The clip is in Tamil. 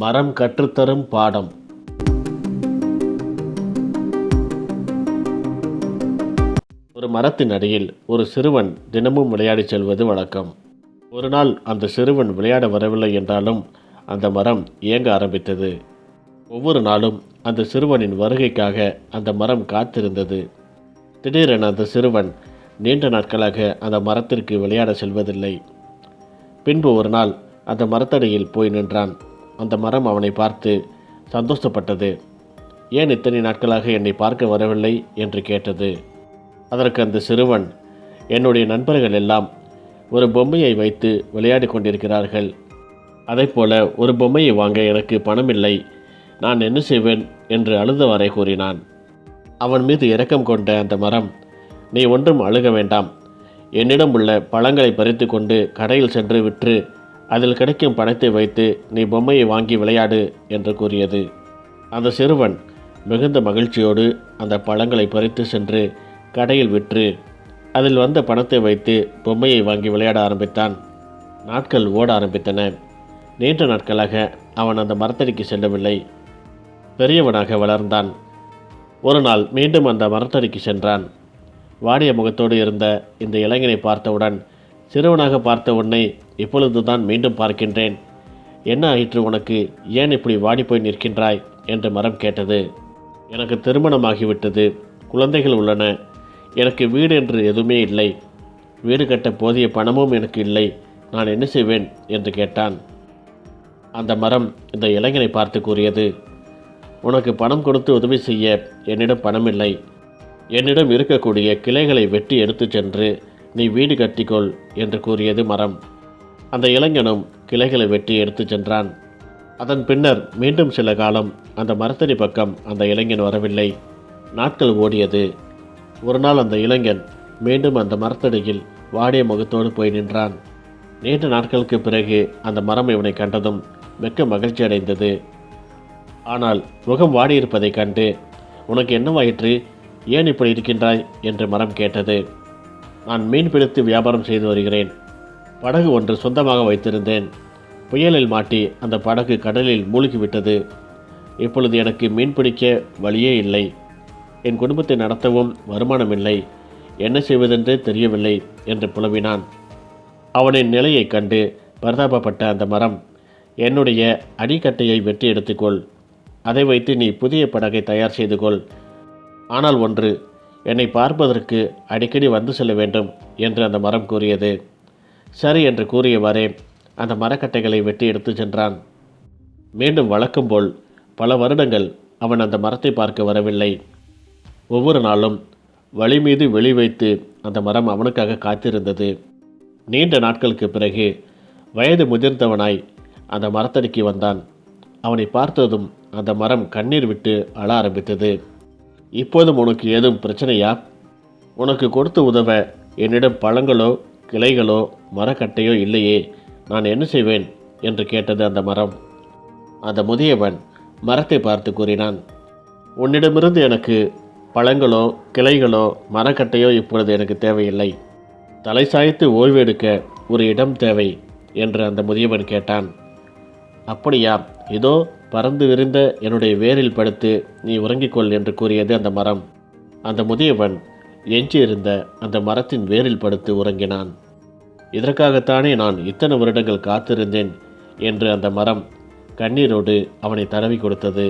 மரம் கற்றுத்தரும் பாடம். ஒரு மரத்தின் அடியில் ஒரு சிறுவன் தினமும் விளையாடிச் செல்வது வழக்கம். ஒரு நாள் அந்த சிறுவன் விளையாட வரவில்லை என்றாலும் அந்த மரம் இயங்க ஆரம்பித்தது. ஒவ்வொரு நாளும் அந்த சிறுவனின் வருகைக்காக அந்த மரம் காத்திருந்தது. திடீரென அந்த சிறுவன் நீண்ட நாட்களாக அந்த மரத்திற்கு விளையாட செல்வதில்லை. பின்பு ஒரு நாள் அந்த மரத்தடியில் போய் நின்றான். அந்த மரம் அவனை பார்த்து சந்தோஷப்பட்டது. ஏன் இத்தனை நாட்களாக என்னை பார்க்க வரவில்லை? என்று கேட்டது. அதற்கு அந்த சிறுவன் என்னுடைய நண்பர்கள் எல்லாம் ஒரு பொம்மையை வைத்து விளையாடி கொண்டிருக்கிறார்கள். அதைப்போல ஒரு பொம்மையை வாங்க எனக்கு பணம் இல்லை நான் என்ன செய்வேன்? என்று அழுதவாறே கூறினான். அவன் மீது இரக்கம் கொண்ட அந்த மரம் நீ ஒன்றும் அழுக வேண்டாம். என்னிடம் உள்ள பழங்களை பறித்து கொண்டு கடையில் சென்று விற்று அதில் கிடைக்கும் பணத்தை வைத்து நீ பொம்மையை வாங்கி விளையாடு என்று கூறியது. அந்த சிறுவன் மிகுந்த மகிழ்ச்சியோடு அந்த பழங்களை பறித்து சென்று கடையில் விற்று அதில் வந்த பணத்தை வைத்து பொம்மையை வாங்கி விளையாட ஆரம்பித்தான். நாட்கள் ஓட ஆரம்பித்தன. நீண்ட நாட்களாக அவன் அந்த மரத்தடிக்கு செல்லவில்லை. பெரியவனாக வளர்ந்தான். ஒரு நாள் மீண்டும் அந்த மரத்தடிக்கு சென்றான். வாடிய முகத்தோடு இருந்த இந்த இளைஞனை பார்த்தவுடன் சிறுவனாக பார்த்த உன்னை இப்பொழுதுதான் மீண்டும் பார்க்கின்றேன். என்ன ஆயிற்று உனக்கு? ஏன் இப்படி வாடிப்போய் நிற்கின்றாய்? என்று மரம் கேட்டது. எனக்கு திருமணமாகிவிட்டது. குழந்தைகள் உள்ளன. எனக்கு வீடு என்று எதுவுமே இல்லை. வீடு கட்ட போதிய பணமும் எனக்கு இல்லை. நான் என்ன செய்வேன்? என்று கேட்டான். அந்த மரம் இந்த இளைஞனை பார்த்து கூறியது. உனக்கு பணம் கொடுத்து உதவி செய்ய என்னிடம் பணம் இல்லை என்னிடம் இருக்கக்கூடிய கிளைகளை வெட்டி எடுத்துச் சென்று நீ வீடு கட்டிக்கொள் என்று கூறியது மரம். அந்த இளைஞனும் கிளைகளை வெட்டி எடுத்துச் சென்றான். அதன் பின்னர் மீண்டும் சில காலம் அந்த மரத்தடி பக்கம் அந்த இளைஞன் வரவில்லை. நாட்கள் ஓடியது. ஒரு நாள் அந்த இளைஞன் மீண்டும் அந்த மரத்தடியில் வாடிய முகத்தோடு போய் நின்றான். நீண்ட நாட்களுக்கு பிறகு அந்த மரம் இவனை கண்டதும் மிக்க மகிழ்ச்சி அடைந்தது. ஆனால் முகம் வாடியிருப்பதைக் கண்டு உனக்கு என்னவாயிற்று? ஏன் இப்படி இருக்கின்றாய்? என்று மரம் கேட்டது. நான் மீன் பிடித்து வியாபாரம் செய்து வருகிறேன். படகு ஒன்று சொந்தமாக வைத்திருந்தேன். புயலில் மாட்டி அந்த படகு கடலில் மூழ்கிவிட்டது. இப்பொழுது எனக்கு மீன் பிடிக்க வழியே இல்லை. என் குடும்பத்தை நடத்தவும் வருமானம் இல்லை என்ன செய்வதென்றே தெரியவில்லை என்று புலம்பினான். அவனின் நிலையைக் கண்டு பரிதாபப்பட்ட அந்த மரம் என்னுடைய அடிக்கட்டையை வெட்டி எடுத்துக்கொள். அதை வைத்து நீ புதிய படகை தயார் செய்து கொள். ஆனால் ஒன்று என்னை பார்ப்பதற்கு அடிக்கடி வந்து செல்ல வேண்டும் என்று அந்த மரம் கூறியது. சரி என்று கூறியவாறே அந்த மரக்கட்டைகளை வெட்டி எடுத்து சென்றான். மீண்டும் வழக்கம் போல் பல வருடங்கள் அவன் அந்த மரத்தை பார்க்க வரவில்லை. ஒவ்வொரு நாளும் வழி மீது வெளி வைத்து அந்த மரம் அவனுக்காக காத்திருந்தது. நீண்ட நாட்களுக்கு பிறகு வயது முதிர்ந்தவனாய் அந்த மரத்தடிக்கு வந்தான். அவனை பார்த்ததும் அந்த மரம் கண்ணீர் விட்டு அழ ஆரம்பித்தது. இப்போதும் உனக்கு ஏதும் பிரச்சனையா? உனக்கு கொடுத்து உதவ என்னிடம் பழங்களோ கிளைகளோ மரக்கட்டையோ இல்லையே. நான் என்ன செய்வேன்? என்று கேட்டது அந்த மரம். அந்த முதியவன் மரத்தை பார்த்து கூறினான் உன்னிடமிருந்து எனக்கு பழங்களோ கிளைகளோ மரக்கட்டையோ இப்பொழுது எனக்கு தேவையில்லை. தலை சாய்த்து ஓய்வெடுக்க ஒரு இடம் தேவை என்று அந்த முதியவன் கேட்டான். அப்படியா? இதோ பறந்து விரிந்த என்னுடைய வேரில் படுத்து நீ உறங்கிக்கொள் என்று கூறியது அந்த மரம். அந்த முதியவன் எஞ்சியிருந்த அந்த மரத்தின் வேரில் படுத்து உறங்கினான். இதற்காகத்தானே நான் இத்தனை வருடங்கள் காத்திருந்தேன் என்று அந்த மரம் கண்ணீரோடு அவனை தடவி கொடுத்தது.